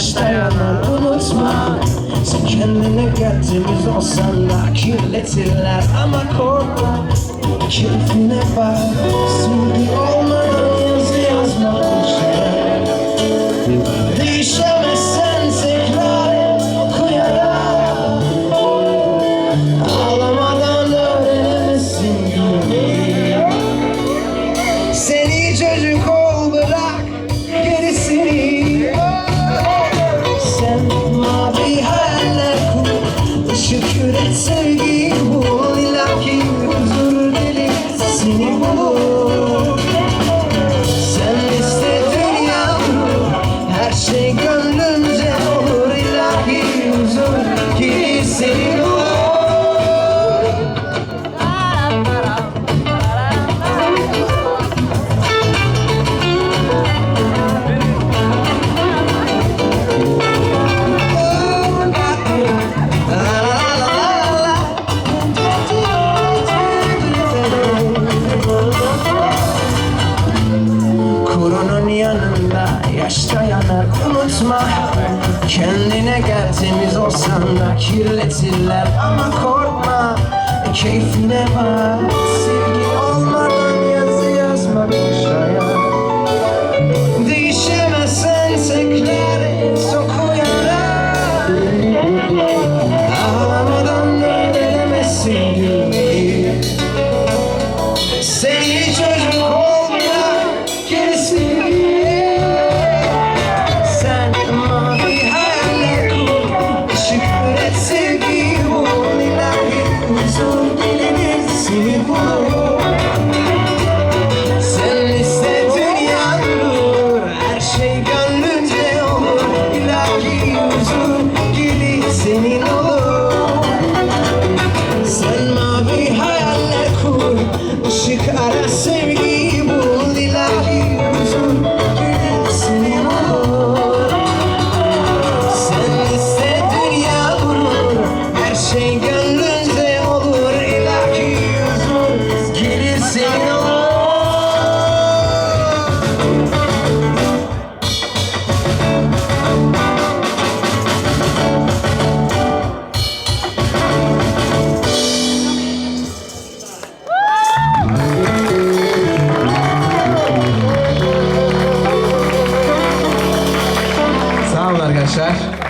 yaşta yanar unutma. Sen kendine gel temiz olsan da kirletirler. Ama korkma Keyfine bak. Sevgi Sen iste dünyamı Her şey gönlünce unutma Kendine gel temiz olsan da kirletirler. Ama korkma Keyfine bak seni Sen iste dünya durur Her şey gönlünce olur. İlahi huzur gelir senin olur arkadaşlar.